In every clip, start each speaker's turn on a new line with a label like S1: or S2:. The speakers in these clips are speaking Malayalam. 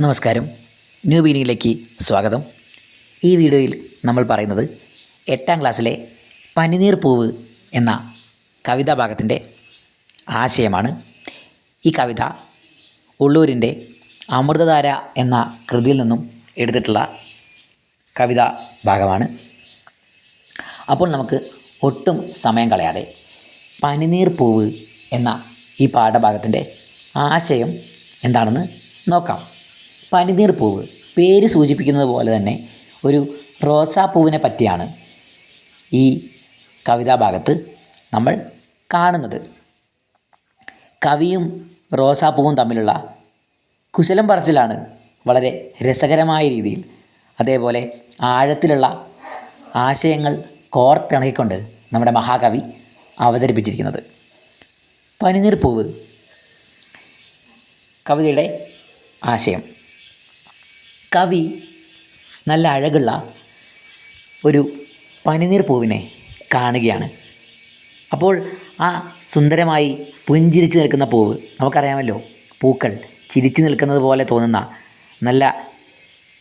S1: നമസ്കാരം. ന്യൂ ബീനിയിലേക്ക് സ്വാഗതം. ഈ വീഡിയോയിൽ നമ്മൾ പറയുന്നത് എട്ടാം ക്ലാസ്സിലെ പനിനീർ പൂവ് എന്ന കവിതാ ഭാഗത്തിന്റെ ആശയമാണ്. ഈ കവിത ഉള്ളൂരിന്റെ അമൃതധാര എന്ന കൃതിയിൽ നിന്നും എടുത്തിട്ടുള്ള കവിതാ ഭാഗമാണ്. അപ്പോൾ നമുക്ക് ഒട്ടും സമയം കളയാതെ പനിനീർ പൂവ് എന്ന ഈ പാഠഭാഗത്തിന്റെ ആശയം എന്താണെന്ന് നോക്കാം. പനിനീർ പൂവ്. പേര് സൂചിപ്പിക്കുന്നത് പോലെ തന്നെ ഒരു റോസാപ്പൂവിനെ പറ്റിയാണ് ഈ കവിതാഭാഗത്ത് നമ്മൾ കാണുന്നത്. കവിയും റോസാപ്പൂവും തമ്മിലുള്ള കുശലം പറച്ചിലാണ് വളരെ രസകരമായ രീതിയിൽ അതേപോലെ ആഴത്തിലുള്ള ആശയങ്ങൾ കോർത്തിണക്കിക്കൊണ്ട് നമ്മുടെ മഹാകവി അവതരിപ്പിച്ചിരിക്കുന്നത്. പനിനീർ പൂവ് കവിതയുടെ ആശയം. കവി നല്ല അഴകുള്ള ഒരു പനിനീർ പൂവിനെ കാണുകയാണ്. അപ്പോൾ ആ സുന്ദരമായി പുഞ്ചിരിച്ച് നിൽക്കുന്ന പൂവ് നമുക്കറിയാമല്ലോ പൂക്കൾ ചിരിച്ചു നിൽക്കുന്നത് പോലെ തോന്നുന്ന നല്ല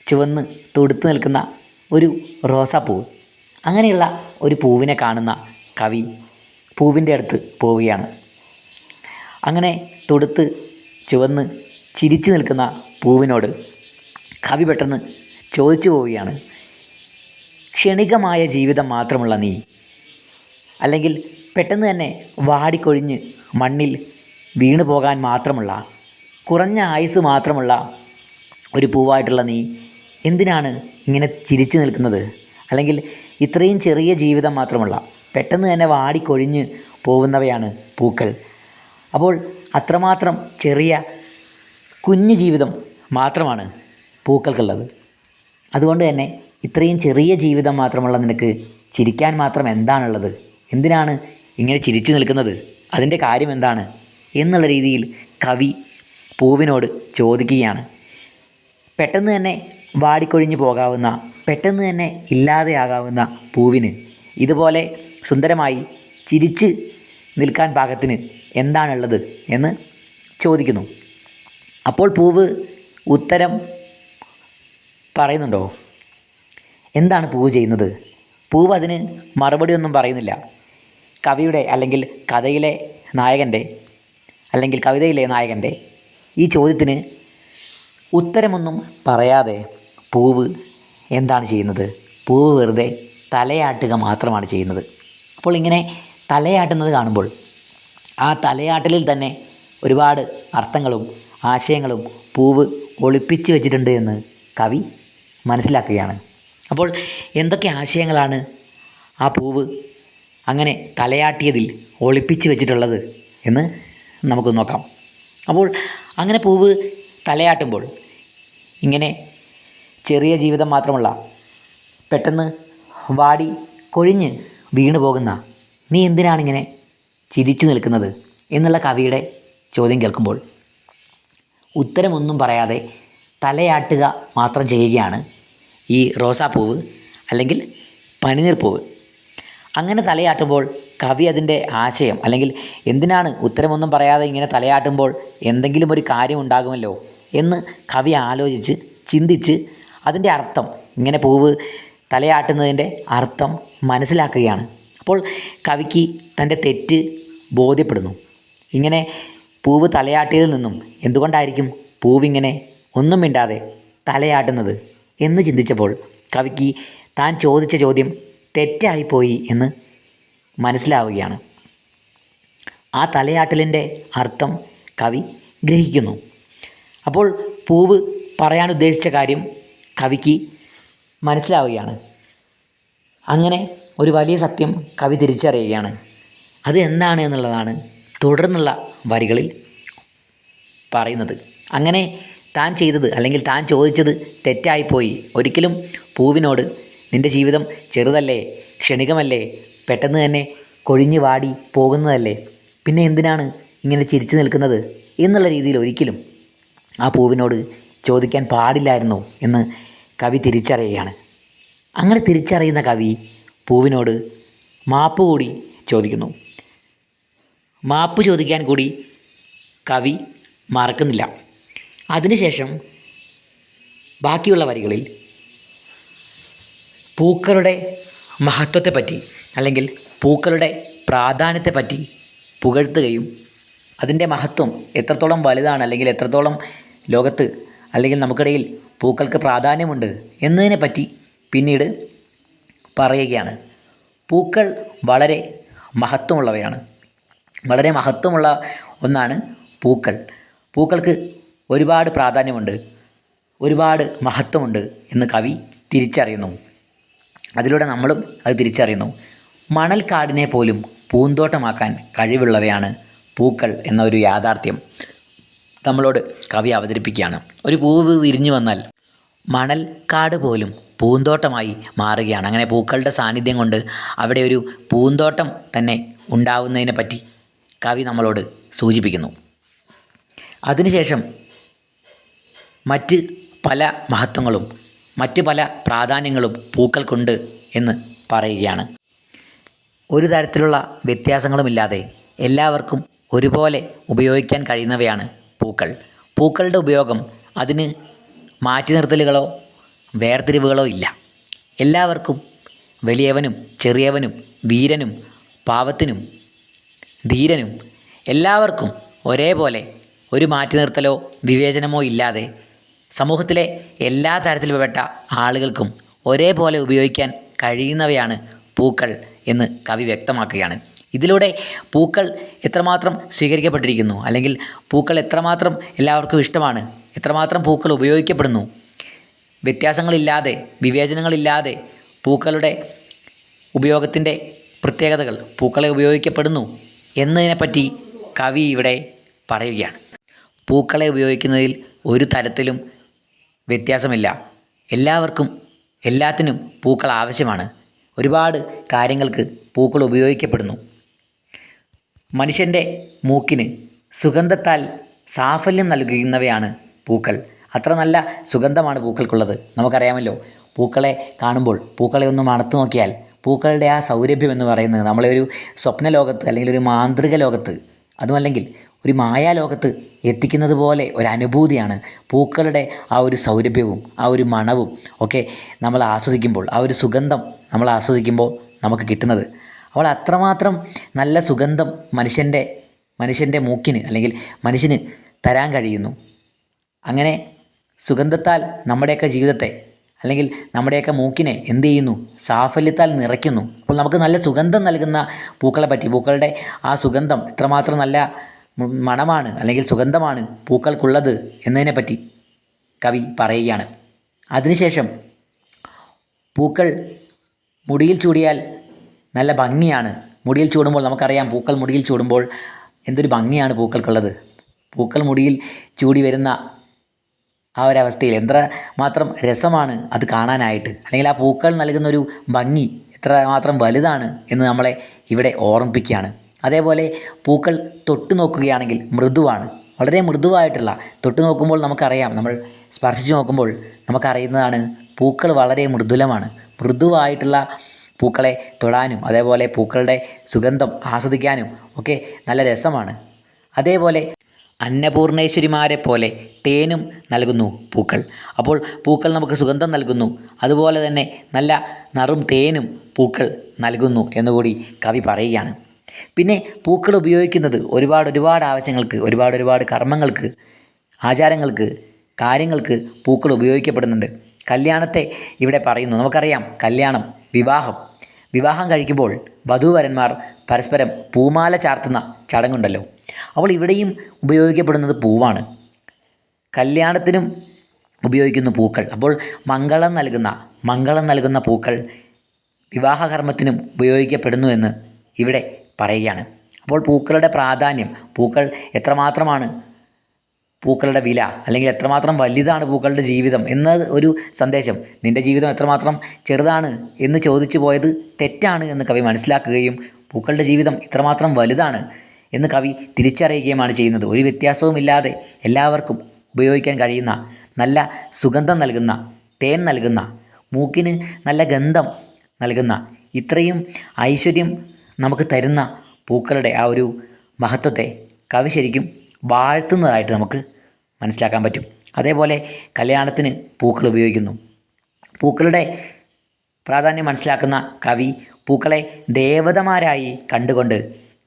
S1: ചുവന്ന് തൊടുത്ത് നിൽക്കുന്ന ഒരു റോസാപ്പൂവ് അങ്ങനെയുള്ള ഒരു പൂവിനെ കാണുന്ന കവി പൂവിന്റെ അടുത്ത് പോവുകയാണ്. അങ്ങനെ തൊടുത്ത് ചുവന്ന് ചിരിച്ചു നിൽക്കുന്ന പൂവിനോട് കവി പെട്ടെന്ന് ചോദിച്ചു പോവുകയാണ്. ക്ഷണികമായ ജീവിതം മാത്രമുള്ള നീ. അല്ലെങ്കിൽ പെട്ടെന്ന് തന്നെ വാടിക്കൊഴിഞ്ഞ് മണ്ണിൽ വീണു പോകാൻ മാത്രമുള്ള കുറഞ്ഞ ആയുസ് മാത്രമുള്ള ഒരു പൂവായിട്ടുള്ള നീ എന്തിനാണ് ഇങ്ങനെ ചിരിച്ചു നിൽക്കുന്നത്? അല്ലെങ്കിൽ ഇത്രയും ചെറിയ ജീവിതം മാത്രമുള്ള പെട്ടെന്ന് തന്നെ വാടിക്കൊഴിഞ്ഞ് പോകുന്നവയാണ് പൂക്കൾ. അപ്പോൾ അത്രമാത്രം ചെറിയ കുഞ്ഞു ജീവിതം മാത്രമാണ് പൂക്കൾക്കുള്ളത്. അതുകൊണ്ട് തന്നെ ഇത്രയും ചെറിയ ജീവിതം മാത്രമുള്ള നിനക്ക് ചിരിക്കാൻ മാത്രം എന്താണുള്ളത്? എന്തിനാണ് ഇങ്ങനെ ചിരിച്ചു നിൽക്കുന്നത്? അതിന്റെ കാര്യം എന്താണ്? എന്നുള്ള രീതിയിൽ കവി പൂവിനോട് ചോദിക്കുകയാണ്. പെട്ടെന്ന് തന്നെ വാടിക്കൊഴിഞ്ഞു പോകാവുന്ന പെട്ടെന്ന് തന്നെ ഇല്ലാതെയാകാവുന്ന പൂവിന് ഇതുപോലെ സുന്ദരമായി ചിരിച്ച് നിൽക്കാൻ പാകത്തിന് എന്താണുള്ളത് എന്ന് ചോദിക്കുന്നു. അപ്പോൾ പൂവ് ഉത്തരം പറയുന്നുണ്ടോ? എന്താണ് പൂവ് ചെയ്യുന്നത്? പൂവ് അതിന് മറുപടി ഒന്നും പറയുന്നില്ല. കവിയുടെ അല്ലെങ്കിൽ കഥയിലെ നായകന്റെ അല്ലെങ്കിൽ കവിതയിലെ നായകന്റെ ഈ ചോദ്യത്തിന് ഉത്തരമൊന്നും പറയാതെ പൂവ് എന്താണ് ചെയ്യുന്നത്? പൂവ് വെറുതെ തലയാട്ടുക മാത്രമാണ് ചെയ്യുന്നത്. അപ്പോൾ ഇങ്ങനെ തലയാട്ടുന്നത് കാണുമ്പോൾ ആ തലയാട്ടലിൽ തന്നെ ഒരുപാട് അർത്ഥങ്ങളും ആശയങ്ങളും പൂവ് ഒളിപ്പിച്ച് വെച്ചിട്ടുണ്ട് എന്ന് കവി മനസ്സിലാക്കുകയാണ്. അപ്പോൾ എന്തൊക്കെ ആശയങ്ങളാണ് ആ പൂവ് അങ്ങനെ തലയാട്ടിയതിൽ ഒളിപ്പിച്ച് വെച്ചിട്ടുള്ളത് എന്ന് നമുക്ക് നോക്കാം. അപ്പോൾ അങ്ങനെ പൂവ് തലയാട്ടുമ്പോൾ ഇങ്ങനെ ചെറിയ ജീവിതം മാത്രമുള്ള പെട്ടെന്ന് വാടി കൊഴിഞ്ഞ് വീണു പോകുന്ന നീ എന്തിനാണിങ്ങനെ ചിരിച്ചു നിൽക്കുന്നത് എന്നുള്ള കവിയുടെ ചോദ്യം കേൾക്കുമ്പോൾ ഉത്തരമൊന്നും പറയാതെ തലയാട്ടുക മാത്രം ചെയ്യുകയാണ് ഈ റോസാപ്പൂവ് അല്ലെങ്കിൽ പനിനീർപ്പൂവ്. അങ്ങനെ തലയാട്ടുമ്പോൾ കവി അതിന്റെ ആശയം അല്ലെങ്കിൽ എന്തിനാണ് ഉത്തരമൊന്നും പറയാതെ ഇങ്ങനെ തലയാട്ടുമ്പോൾ എന്തെങ്കിലും ഒരു കാര്യം ഉണ്ടാകുമല്ലോ എന്ന് കവി ആലോചിച്ച് ചിന്തിച്ച് അതിന്റെ അർത്ഥം ഇങ്ങനെ പൂവ് തലയാട്ടുന്നതിന്റെ അർത്ഥം മനസ്സിലാക്കുകയാണ്. അപ്പോൾ കവിക്ക് തന്റെ തെറ്റ് ബോധ്യപ്പെടുന്നു. ഇങ്ങനെ പൂവ് തലയാട്ടിയതിൽ നിന്നും എന്തുകൊണ്ടായിരിക്കും പൂവിങ്ങനെ ഒന്നും മിണ്ടാതെ തലയാട്ടുന്നത് എന്ന് ചിന്തിച്ചപ്പോൾ കവിക്ക് താൻ ചോദിച്ച ചോദ്യം തെറ്റായിപ്പോയി എന്ന് മനസ്സിലാവുകയാണ്. ആ തലയാട്ടലിന്റെ അർത്ഥം കവി ഗ്രഹിക്കുന്നു. അപ്പോൾ പൂവ് പറയാൻ ഉദ്ദേശിച്ച കാര്യം കവിക്ക് മനസ്സിലാവുകയാണ്. അങ്ങനെ ഒരു വലിയ സത്യം കവി തിരിച്ചറിയുകയാണ്. അത് എന്താണ് എന്നുള്ളതാണ് തുടർന്നുള്ള വരികളിൽ പറയുന്നത്. അങ്ങനെ താൻ ചെയ്തത് അല്ലെങ്കിൽ താൻ ചോദിച്ചത് തെറ്റായിപ്പോയി. ഒരിക്കലും പൂവിനോട് നിന്റെ ജീവിതം ചെറുതല്ലേ ക്ഷണികമല്ലേ പെട്ടെന്ന് തന്നെ കൊഴിഞ്ഞു വാടി പോകുന്നതല്ലേ? പിന്നെ എന്തിനാണ് ഇങ്ങനെ ചിരിച്ചു നിൽക്കുന്നത്? എന്നുള്ള രീതിയിൽ ഒരിക്കലും ആ പൂവിനോട് ചോദിക്കാൻ പാടില്ലായിരുന്നു എന്ന് കവി തിരിച്ചറിയുകയാണ്. അങ്ങനെ തിരിച്ചറിയുന്ന കവി പൂവിനോട് മാപ്പ് കൂടി ചോദിക്കുന്നു. മാപ്പ് ചോദിക്കാൻ കൂടി കവി മറക്കുന്നില്ല. അതിനുശേഷം ബാക്കിയുള്ള വരികളിൽ പൂക്കളുടെ മഹത്വത്തെപ്പറ്റി അല്ലെങ്കിൽ പൂക്കളുടെ പ്രാധാന്യത്തെപ്പറ്റി പുകഴ്ത്തുകയും അതിന്റെ മഹത്വം എത്രത്തോളം വലുതാണ് അല്ലെങ്കിൽ എത്രത്തോളം ലോകത്ത് അല്ലെങ്കിൽ നമുക്കിടയിൽ പൂക്കൾക്ക് പ്രാധാന്യമുണ്ട് എന്നതിനെ പറ്റി പിന്നീട് പറയുകയാണ്. പൂക്കൾ വളരെ മഹത്വമുള്ളവയാണ്. വളരെ മഹത്വമുള്ള ഒന്നാണ് പൂക്കൾ. പൂക്കൾക്ക് ഒരുപാട് പ്രാധാന്യമുണ്ട് ഒരുപാട് മഹത്വമുണ്ട് എന്ന് കവി തിരിച്ചറിയുന്നു. അതിലൂടെ നമ്മളും അത് തിരിച്ചറിയുന്നു. മണൽക്കാടിനെ പോലും പൂന്തോട്ടമാക്കാൻ കഴിവുള്ളവയാണ് പൂക്കൾ എന്ന ഒരു യാഥാർത്ഥ്യം നമ്മളോട് കവി അവതരിപ്പിക്കുകയാണ്. ഒരു പൂവ് വിരിഞ്ഞു വന്നാൽ മണൽക്കാട് പോലും പൂന്തോട്ടമായി മാറുകയാണ്. അങ്ങനെ പൂക്കളുടെ സാന്നിധ്യം കൊണ്ട് അവിടെ ഒരു പൂന്തോട്ടം തന്നെ ഉണ്ടാവുന്നതിനെ പറ്റി കവി നമ്മളോട് സൂചിപ്പിക്കുന്നു. അതിനുശേഷം മറ്റ് പല മഹത്വങ്ങളും മറ്റ് പല പ്രാധാന്യങ്ങളും പൂക്കൾക്കുണ്ട് എന്ന് പറയുകയാണ്. ഒരു തരത്തിലുള്ള വ്യത്യാസങ്ങളുമില്ലാതെ എല്ലാവർക്കും ഒരുപോലെ ഉപയോഗിക്കാൻ കഴിയുന്നവയാണ് പൂക്കൾ. പൂക്കളുടെ ഉപയോഗം അതിന് മാറ്റി നിർത്തലുകളോ വേർതിരിവുകളോ ഇല്ല. എല്ലാവർക്കും വലിയവനും ചെറിയവനും വീരനും പാവത്തിനും ധീരനും എല്ലാവർക്കും ഒരേപോലെ ഒരു മാറ്റി നിർത്തലോ വിവേചനമോ ഇല്ലാതെ സമൂഹത്തിലെ എല്ലാ തരത്തിൽപ്പെട്ട ആളുകൾക്കും ഒരേപോലെ ഉപയോഗിക്കാൻ കഴിയുന്നവയാണ് പൂക്കൾ എന്ന് കവി വ്യക്തമാക്കുകയാണ്. ഇതിലൂടെ പൂക്കൾ എത്രമാത്രം സ്വീകരിക്കപ്പെട്ടിരിക്കുന്നു? അല്ലെങ്കിൽ പൂക്കൾ എത്രമാത്രം എല്ലാവർക്കും ഇഷ്ടമാണ്? എത്രമാത്രം പൂക്കൾ ഉപയോഗിക്കപ്പെടുന്നു? വ്യത്യാസങ്ങളില്ലാതെ വിവേചനങ്ങളില്ലാതെ പൂക്കളുടെ ഉപയോഗത്തിന്റെ പ്രത്യേകതകൾ പൂക്കളെ ഉപയോഗിക്കപ്പെടുന്നു എന്നതിനെപ്പറ്റി കവി ഇവിടെ പറയുകയാണ്. പൂക്കളെ ഉപയോഗിക്കുന്നതിൽ ഒരു തരത്തിലും വ്യത്യാസമില്ല. എല്ലാവർക്കും എല്ലാത്തിനും പൂക്കൾ ആവശ്യമാണ്. ഒരുപാട് കാര്യങ്ങൾക്ക് പൂക്കൾ ഉപയോഗിക്കപ്പെടുന്നു. മനുഷ്യന്റെ മൂക്കിന് സുഗന്ധത്താൽ സാഫല്യം നൽകുന്നവയാണ് പൂക്കൾ. അത്ര നല്ല സുഗന്ധമാണ് പൂക്കൾക്കുള്ളത്. നമുക്കറിയാമല്ലോ പൂക്കളെ കാണുമ്പോൾ പൂക്കളെ ഒന്ന് മണത്തു നോക്കിയാൽ പൂക്കളുടെ ആ സൗരഭ്യം എന്ന് പറയുന്നത് നമ്മളെ ഒരു സ്വപ്ന ലോകത്ത് അല്ലെങ്കിൽ ഒരു മാന്ത്രിക ലോകത്ത് അതുമല്ലെങ്കിൽ ഒരു മായാലോകത്ത് എത്തിക്കുന്നത് പോലെ ഒരു അനുഭൂതിയാണ് പൂക്കളുടെ ആ ഒരു സൗരഭ്യവും ആ ഒരു മണവും ഒക്കെ നമ്മൾ ആസ്വദിക്കുമ്പോൾ ആ ഒരു സുഗന്ധം നമ്മൾ ആസ്വദിക്കുമ്പോൾ നമുക്ക് കിട്ടുന്നത്. അവൾ അത്രമാത്രം നല്ല സുഗന്ധം മനുഷ്യന്റെ മനുഷ്യന്റെ മൂക്കിന് അല്ലെങ്കിൽ മനുഷ്യന് തരാൻ കഴിയുന്നു. അങ്ങനെ സുഗന്ധത്താൽ നമ്മുടെയൊക്കെ ജീവിതത്തെ അല്ലെങ്കിൽ നമ്മുടെയൊക്കെ മൂക്കിനെ എന്ത് ചെയ്യുന്നു? സാഫല്യത്താൽ നിറയ്ക്കുന്നു. അപ്പോൾ നമുക്ക് നല്ല സുഗന്ധം നൽകുന്ന പൂക്കളെ പറ്റി പൂക്കളുടെ ആ സുഗന്ധം എത്രമാത്രം നല്ല മണമാണ് അല്ലെങ്കിൽ സുഗന്ധമാണ് പൂക്കൾക്കുള്ളത് എന്നതിനെപ്പറ്റി കവി പറയുകയാണ്. അതിനുശേഷം പൂക്കൾ മുടിയിൽ ചൂടിയാൽ നല്ല ഭംഗിയാണ്. മുടിയിൽ ചൂടുമ്പോൾ നമുക്കറിയാം പൂക്കൾ മുടിയിൽ ചൂടുമ്പോൾ എന്തൊരു ഭംഗിയാണ് പൂക്കൾക്കുള്ളത്. പൂക്കൾ മുടിയിൽ ചൂടി വരുന്ന ആ ഒരവസ്ഥയിൽ എത്ര മാത്രം രസമാണ് അത് കാണാനായിട്ട്. അല്ലെങ്കിൽ ആ പൂക്കൾ നൽകുന്നൊരു ഭംഗി എത്ര മാത്രം വലുതാണ് എന്ന് നമ്മളെ ഇവിടെ ഓർമ്മിപ്പിക്കുകയാണ്. അതേപോലെ പൂക്കൾ തൊട്ടു നോക്കുകയാണെങ്കിൽ മൃദുവാണ്. വളരെ മൃദുവായിട്ടുള്ള തൊട്ടു നോക്കുമ്പോൾ നമുക്കറിയാം. നമ്മൾ സ്പർശിച്ച് നോക്കുമ്പോൾ നമുക്കറിയുന്നതാണ് പൂക്കൾ വളരെ മൃദുലമാണ്. മൃദുവായിട്ടുള്ള പൂക്കളെ തൊടാനും അതേപോലെ പൂക്കളുടെ സുഗന്ധം ആസ്വദിക്കാനും ഒക്കെ നല്ല രസമാണ്. അതേപോലെ അന്നപൂർണേശ്വരിമാരെ പോലെ തേനും നൽകുന്നു പൂക്കൾ. അപ്പോൾ പൂക്കൾ നമുക്ക് സുഗന്ധം നൽകുന്നു. അതുപോലെ തന്നെ നല്ല നറും തേനും പൂക്കൾ നൽകുന്നു എന്നുകൂടി കവി പറയുകയാണ്. പിന്നെ പൂക്കൾ ഉപയോഗിക്കുന്നത് ഒരുപാട് ഒരുപാട് ആവശ്യങ്ങൾക്ക് ഒരുപാട് ഒരുപാട് കർമ്മങ്ങൾക്ക് ആചാരങ്ങൾക്ക് കാര്യങ്ങൾക്ക് പൂക്കൾ ഉപയോഗിക്കപ്പെടുന്നുണ്ട്. കല്യാണത്തെ ഇവിടെ പറയുന്നു. നമുക്കറിയാം കല്യാണം വിവാഹം. വിവാഹം കഴിക്കുമ്പോൾ വധുവരന്മാർ പരസ്പരം പൂമാല ചാർത്തുന്ന ചടങ്ങുണ്ടല്ലോ. അപ്പോൾ ഇവിടെയും ഉപയോഗിക്കപ്പെടുന്നത് പൂവാണ്. കല്യാണത്തിനും ഉപയോഗിക്കുന്ന പൂക്കൾ. അപ്പോൾ മംഗളം നൽകുന്ന മംഗളം നൽകുന്ന പൂക്കൾ വിവാഹകർമ്മത്തിനും ഉപയോഗിക്കപ്പെടുന്നു എന്ന് ഇവിടെ പറയുകയാണ്. അപ്പോൾ പൂക്കളുടെ പ്രാധാന്യം പൂക്കൾ എത്രമാത്രമാണ് പൂക്കളുടെ വില അല്ലെങ്കിൽ എത്രമാത്രം വലുതാണ് പൂക്കളുടെ ജീവിതം എന്ന ഒരു സന്ദേശം. നിന്റെ ജീവിതം എത്രമാത്രം ചെറുതാണ് എന്ന് ചോദിച്ചു പോയത് തെറ്റാണ് എന്ന് കവി മനസ്സിലാക്കുകയും പൂക്കളുടെ ജീവിതം ഇത്രമാത്രം വലുതാണ് എന്ന് കവി തിരിച്ചറിയുകയുമാണ് ചെയ്യുന്നത്. ഒരു വ്യത്യാസവുമില്ലാതെ എല്ലാവർക്കും ഉപയോഗിക്കാൻ കഴിയുന്ന നല്ല സുഗന്ധം നൽകുന്ന തേൻ നൽകുന്ന മൂക്കിന് നല്ല ഗന്ധം നൽകുന്ന ഇത്രയും ഐശ്വര്യം നമുക്ക് തരുന്ന പൂക്കളുടെ ആ ഒരു മഹത്വത്തെ കവി ശരിക്കും വാഴ്ത്തുന്നതായിട്ട് നമുക്ക് മനസ്സിലാക്കാൻ പറ്റും. അതേപോലെ കല്യാണത്തിന് പൂക്കൾ ഉപയോഗിക്കുന്നു. പൂക്കളുടെ പ്രാധാന്യം മനസ്സിലാക്കുന്ന കവി പൂക്കളെ ദേവതമാരായി കണ്ടുകൊണ്ട്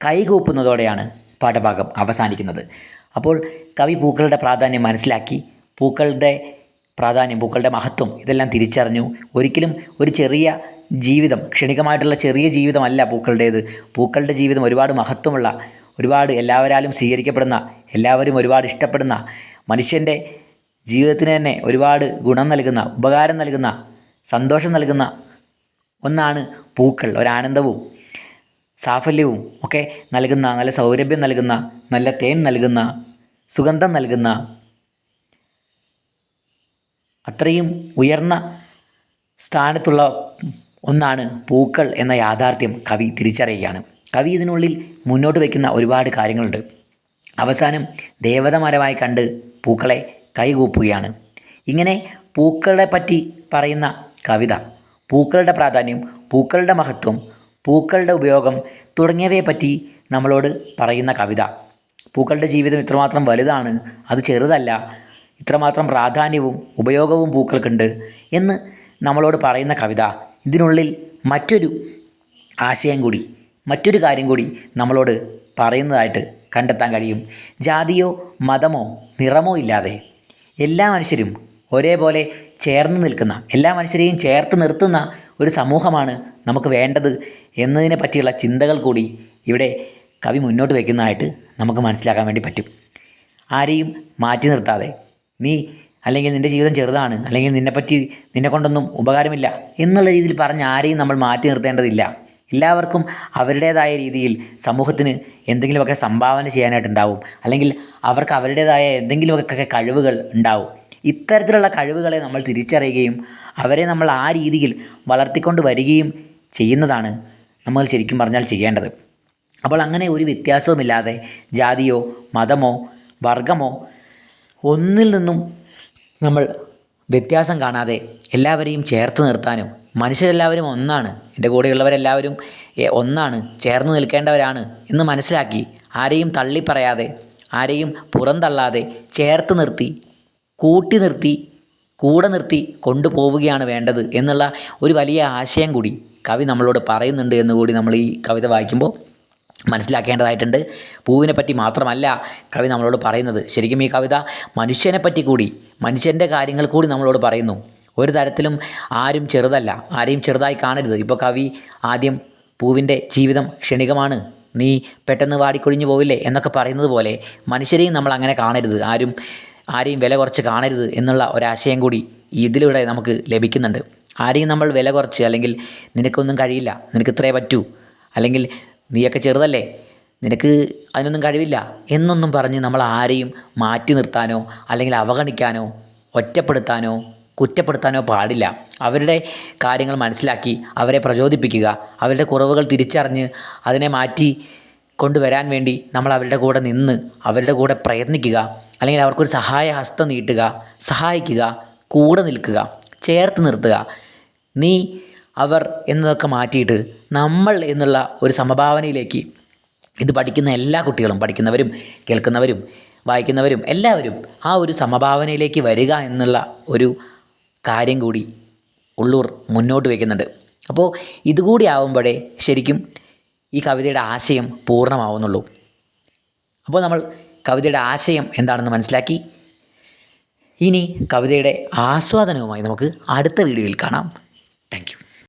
S1: കൈകൂപ്പുന്നതോടെയാണ് പാഠഭാഗം അവസാനിക്കുന്നത്. അപ്പോൾ കവി പൂക്കളുടെ പ്രാധാന്യം മനസ്സിലാക്കി പൂക്കളുടെ പ്രാധാന്യം പൂക്കളുടെ മഹത്വം ഇതെല്ലാം തിരിച്ചറിഞ്ഞു. ഒരിക്കലും ഒരു ചെറിയ ജീവിതം ക്ഷണികമായിട്ടുള്ള ചെറിയ ജീവിതമല്ല പൂക്കളുടേത്. പൂക്കളുടെ ജീവിതം ഒരുപാട് മഹത്വമുള്ള ഒരുപാട് എല്ലാവരാലും സ്വീകരിക്കപ്പെടുന്ന എല്ലാവരും ഒരുപാട് ഇഷ്ടപ്പെടുന്ന മനുഷ്യന്റെ ജീവിതത്തിന് തന്നെ ഒരുപാട് ഗുണം നൽകുന്ന ഉപകാരം നൽകുന്ന സന്തോഷം നൽകുന്ന ഒന്നാണ് പൂക്കൾ. ഒരാനന്ദവും സാഫല്യവും ഒക്കെ നൽകുന്ന നല്ല സൗരഭ്യം നൽകുന്ന നല്ല തേൻ നൽകുന്ന സുഗന്ധം നൽകുന്ന അത്രയും ഉയർന്ന സ്ഥാനത്തുള്ള ഒന്നാണ് പൂക്കൾ എന്ന യാഥാർത്ഥ്യം കവി തിരിച്ചറിയുകയാണ്. കവി ഇതിനുള്ളിൽ മുന്നോട്ട് വയ്ക്കുന്ന ഒരുപാട് കാര്യങ്ങളുണ്ട്. അവസാനം ദേവതമരമായി കണ്ട് പൂക്കളെ കൈകൂപ്പുകയാണ്. ഇങ്ങനെ പൂക്കളെ പറ്റി പറയുന്ന കവിത പൂക്കളുടെ പ്രാധാന്യം പൂക്കളുടെ മഹത്വം പൂക്കളുടെ ഉപയോഗം തുടങ്ങിയവയെ പറ്റി നമ്മളോട് പറയുന്ന കവിത. പൂക്കളുടെ ജീവിതം ഇത്രമാത്രം വലുതാണ് അത് ചെറുതല്ല ഇത്രമാത്രം പ്രാധാന്യവും ഉപയോഗവും പൂക്കൾക്കുണ്ട് എന്ന് നമ്മളോട് പറയുന്ന കവിത. ഇതിനുള്ളിൽ മറ്റൊരു ആശയം കൂടി മറ്റൊരു കാര്യം കൂടി നമ്മളോട് പറയുന്നതായിട്ട് കണ്ടെത്താൻ കഴിയും. ജാതിയോ മതമോ നിറമോ ഇല്ലാതെ എല്ലാ മനുഷ്യരും ഒരേപോലെ ചേർന്ന് നിൽക്കുന്ന എല്ലാ മനുഷ്യരെയും ചേർത്ത് നിർത്തുന്ന ഒരു സമൂഹമാണ് നമുക്ക് വേണ്ടത് എന്നതിനെ പറ്റിയുള്ള ചിന്തകൾ കൂടി ഇവിടെ കവി മുന്നോട്ട് വയ്ക്കുന്നതായിട്ട് നമുക്ക് മനസ്സിലാക്കാൻ വേണ്ടി പറ്റും. ആരെയും മാറ്റി നിർത്താതെ നീ അല്ലെങ്കിൽ നിന്റെ ജീവിതം ചെറുതാണ് അല്ലെങ്കിൽ നിന്നെപ്പറ്റി നിന്നെ കൊണ്ടൊന്നും ഉപകാരമില്ല എന്നുള്ള രീതിയിൽ പറഞ്ഞ് ആരെയും നമ്മൾ മാറ്റി നിർത്തേണ്ടതില്ല. എല്ലാവർക്കും അവരുടേതായ രീതിയിൽ സമൂഹത്തിന് എന്തെങ്കിലുമൊക്കെ സംഭാവന ചെയ്യാനായിട്ടുണ്ടാവും അല്ലെങ്കിൽ അവർക്ക് അവരുടേതായ എന്തെങ്കിലുമൊക്കെ കഴിവുകൾ ഉണ്ടാവും. ഇത്തരത്തിലുള്ള കഴിവുകളെ നമ്മൾ തിരിച്ചറിയുകയും അവരെ നമ്മൾ ആ രീതിയിൽ വളർത്തിക്കൊണ്ട് വരികയും ചെയ്യുന്നതാണ് നമ്മൾ ശരിക്കും പറഞ്ഞാൽ ചെയ്യേണ്ടത്. അപ്പോൾ അങ്ങനെ ഒരു വ്യത്യാസവുമില്ലാതെ ജാതിയോ മതമോ വർഗമോ ഒന്നിൽ നിന്നും നമ്മൾ വ്യത്യാസം കാണാതെ എല്ലാവരെയും ചേർത്ത് നിർത്താനും മനുഷ്യരെല്ലാവരും ഒന്നാണ് എന്റെ കൂടെയുള്ളവരെല്ലാവരും ഒന്നാണ് ചേർന്ന് നിൽക്കേണ്ടവരാണ് എന്ന് മനസ്സിലാക്കി ആരെയും തള്ളിപ്പറയാതെ ആരെയും പുറന്തള്ളാതെ ചേർത്ത് നിർത്തി കൂട്ടി നിർത്തി കൂടെ നിർത്തി കൊണ്ടുപോവുകയാണ് വേണ്ടത് എന്നുള്ള ഒരു വലിയ ആശയം കൂടി കവി നമ്മളോട് പറയുന്നുണ്ട് എന്ന് കൂടി നമ്മൾ ഈ കവിത വായിക്കുമ്പോൾ മനസ്സിലാക്കേണ്ടതായിട്ടുണ്ട്. പൂവിനെപ്പറ്റി മാത്രമല്ല കവി നമ്മളോട് പറയുന്നത്. ശരിക്കും ഈ കവിത മനുഷ്യനെ പറ്റി കൂടി മനുഷ്യന്റെ കാര്യങ്ങൾ കൂടി നമ്മളോട് പറയുന്നു. ഒരു തരത്തിലും ആരും ചെറുതല്ല ആരെയും ചെറുതായി കാണരുത്. ഇപ്പോൾ കവി ആദ്യം പൂവിന്റെ ജീവിതം ക്ഷണികമാണ്. നീ പെട്ടെന്ന് വാടിക്കൊഴിഞ്ഞു പോവില്ലേ എന്നൊക്കെ പറയുന്നത് പോലെ മനുഷ്യരെയും നമ്മൾ അങ്ങനെ കാണരുത്. ആരും ആരെയും വില കുറച്ച് കാണരുത് എന്നുള്ള ഒരാശയം കൂടി ഇതിലൂടെ നമുക്ക് ലഭിക്കുന്നുണ്ട്. ആരെയും നമ്മൾ വില കുറച്ച് അല്ലെങ്കിൽ നിനക്കൊന്നും കഴിയില്ല നിനക്ക് ഇത്രേ പറ്റൂ അല്ലെങ്കിൽ നീയൊക്കെ ചെറുതല്ലേ? നിനക്ക് അതിനൊന്നും കഴിവില്ല. എന്നൊന്നും പറഞ്ഞ് നമ്മൾ ആരെയും മാറ്റി നിർത്താനോ അല്ലെങ്കിൽ അവഗണിക്കാനോ ഒറ്റപ്പെടുത്താനോ കുറ്റപ്പെടുത്താനോ പാടില്ല. അവരുടെ കാര്യങ്ങൾ മനസ്സിലാക്കി അവരെ പ്രചോദിപ്പിക്കുക അവരുടെ കുറവുകൾ തിരിച്ചറിഞ്ഞ് അതിനെ മാറ്റി കൊണ്ടുവരാൻ വേണ്ടി നമ്മൾ അവരുടെ കൂടെ നിന്ന് അവരുടെ കൂടെ പ്രയത്നിക്കുക അല്ലെങ്കിൽ അവർക്കൊരു സഹായ ഹസ്തം നീട്ടുക സഹായിക്കുക കൂടെ നിൽക്കുക ചേർത്ത് നിർത്തുക. നീ അവർ എന്നതൊക്കെ മാറ്റിയിട്ട് നമ്മൾ എന്നുള്ള ഒരു സമഭാവനയിലേക്ക് ഇത് പഠിക്കുന്ന എല്ലാ കുട്ടികളും പഠിക്കുന്നവരും കേൾക്കുന്നവരും വായിക്കുന്നവരും എല്ലാവരും ആ ഒരു സമഭാവനയിലേക്ക് വരിക എന്നുള്ള ഒരു കാര്യം കൂടി ഉള്ളൂർ മുന്നോട്ട് വയ്ക്കുന്നുണ്ട്. അപ്പോൾ ഇതുകൂടി ആവുമ്പോഴേ ശരിക്കും ഈ കവിതയുടെ ആശയം പൂർണമാവുന്നുള്ളൂ. അപ്പോൾ നമ്മൾ കവിതയുടെ ആശയം എന്താണെന്ന് മനസ്സിലാക്കി. ഇനി കവിതയുടെ ആസ്വാദനവുമായി നമുക്ക് അടുത്ത വീഡിയോയിൽ കാണാം. താങ്ക്